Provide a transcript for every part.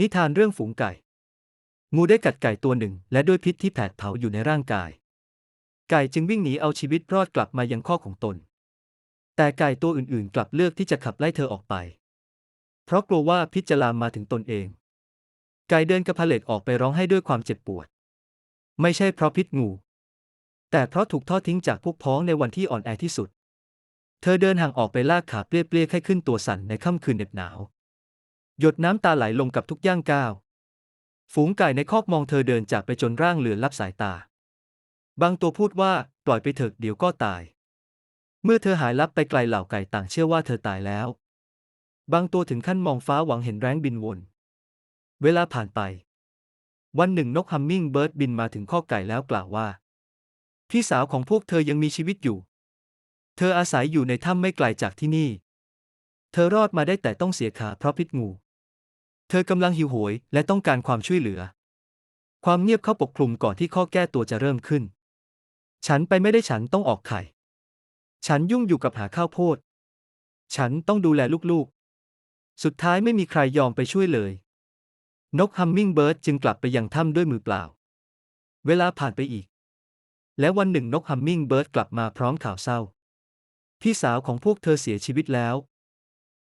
นิทานเรื่องฝูงไก่ งูได้กัดไก่ตัวหนึ่ง และด้วยพิษที่แผดเผาอยู่ในร่างกาย ไก่จึงวิ่งหนีเอาชีวิตรอดกลับมายังข้อของตน แต่ไก่ตัวอื่นๆ กลับเลือกที่จะขับไล่เธอออกไป เพราะกลัวว่าพิษจะลามมาถึงตนเอง ไก่เดินกระเพลกออกไปร้องให้ด้วยความเจ็บปวด ไม่ใช่เพราะพิษงู แต่เพราะถูกทอดทิ้งจากพวกพ้องในวันที่อ่อนแอที่สุด เธอเดินห่างออกไปลากขาเปรี้ยๆให้ขึ้นตัวสั่นในค่ำคืนเหน็บหนาว หยดน้ำตาไหลลงกับทุกย่างก้าว ฝูงไก่ในคอกมองเธอเดินจากไปจนร่างเหลือลับสายตา บางตัวพูดว่าปล่อยไปเถอะเดี๋ยวก็ตาย เมื่อเธอหายลับไปไกลเหล่าไก่ต่างเชื่อว่าเธอตายแล้ว บางตัวถึงขั้นมองฟ้าหวังเห็นแร้งบินวน เวลาผ่านไป วันหนึ่งนกฮัมมิงเบิร์ดบินมาถึงคอกไก่แล้วกล่าวว่า พี่สาวของพวกเธอยังมีชีวิตอยู่ เธออาศัยอยู่ในถ้ำไม่ไกลจากที่นี่ เธอรอดมาได้แต่ต้องเสียขาเพราะพิษงู เธอกำลังหิวโหยและต้องการความช่วยเหลือ ความเงียบเข้าปกคลุมก่อนที่ข้อแก้ตัวจะเริ่มขึ้น ฉันไปไม่ได้ฉันต้องออกไข่ ฉันยุ่งอยู่กับหาข้าวโพด ฉันต้องดูแลลูกๆ สุดท้ายไม่มีใครยอมไปช่วยเลย นกฮัมมิงเบิร์ดจึงกลับไปยังถ้ำด้วยมือเปล่า เวลาผ่านไปอีก และวันหนึ่งนกฮัมมิงเบิร์ดกลับมาพร้อมข่าวเศร้า พี่สาวของพวกเธอเสียชีวิตแล้ว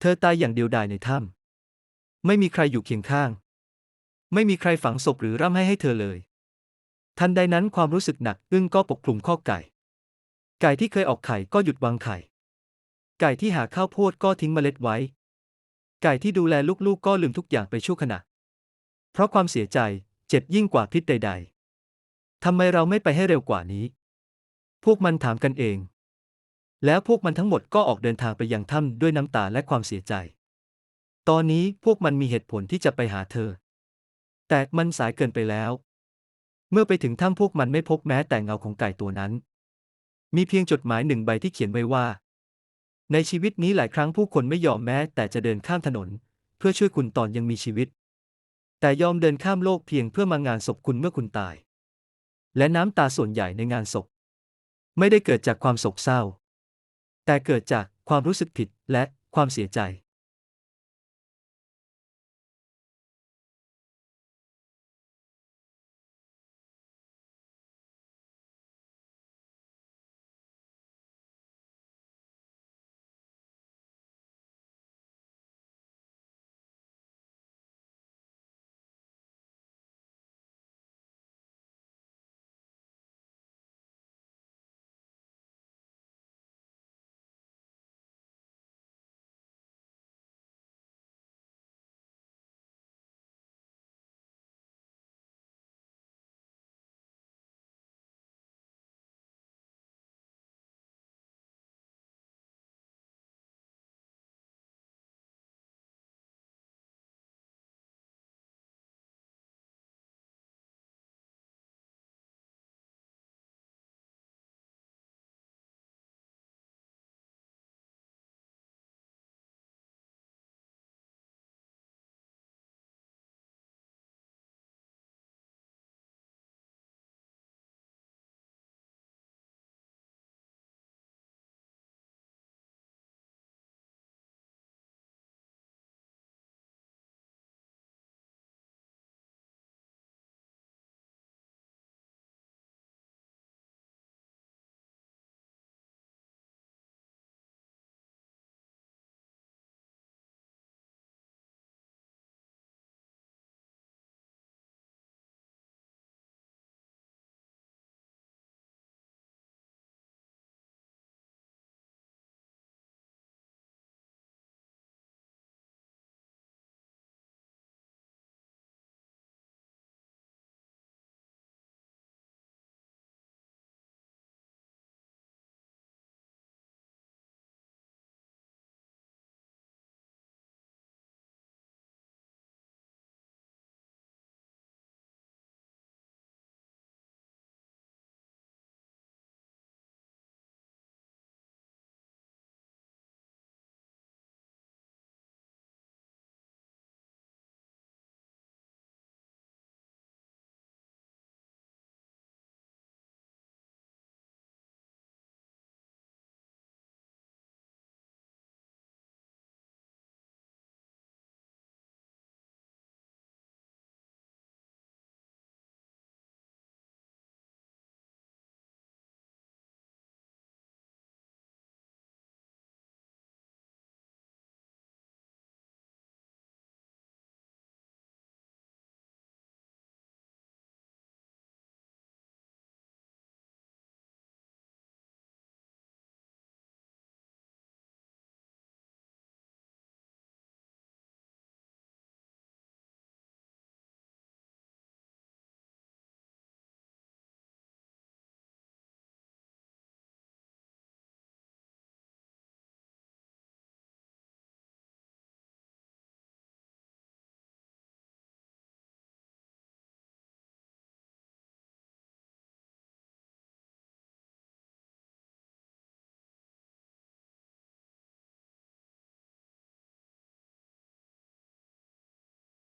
เธอตายอย่างเดียวดายในถ้ำ ไม่มีใครอยู่เคียงข้าง ไม่มีใครฝังศพหรือร่ำให้ให้เธอเลย ทันใดนั้นความรู้สึกหนักอึ้งก็ปกคลุมข้อไก่ ไก่ที่เคยออกไข่ก็หยุดวางไข่ ไก่ที่หาข้าวโพดก็ทิ้งเมล็ดไว้ ไก่ที่ดูแลลูกๆก็ลืมทุกอย่างไปชั่วขณะ เพราะความเสียใจเจ็บยิ่งกว่าพิษใด ๆ ทำไมเราไม่ไปให้เร็วกว่านี้ พวกมันถามกันเอง แล้วพวกมันทั้งหมดก็ออกเดินทางไปยังถ้ำด้วยน้ำตาและความเสียใจ ตอนนี้พวกมันมีเหตุผลที่จะไปหาเธอ แต่มันสายเกินไปแล้ว เมื่อไปถึงถ้ำพวกมันไม่พบแม้แต่เงาของไก่ตัวนั้น มีเพียงจดหมายหนึ่งใบที่เขียนไว้ว่า ในชีวิตนี้หลายครั้งผู้คนไม่ยอมแม้แต่จะเดินข้ามถนน เพื่อช่วยคุณตอนยังมีชีวิต แต่ยอมเดินข้ามโลกเพียงเพื่อมางานศพคุณเมื่อคุณตาย และน้ำตาส่วนใหญ่ในงานศพ ไม่ได้เกิดจากความโศกเศร้า แต่เกิดจากความรู้สึกผิดและความเสียใจ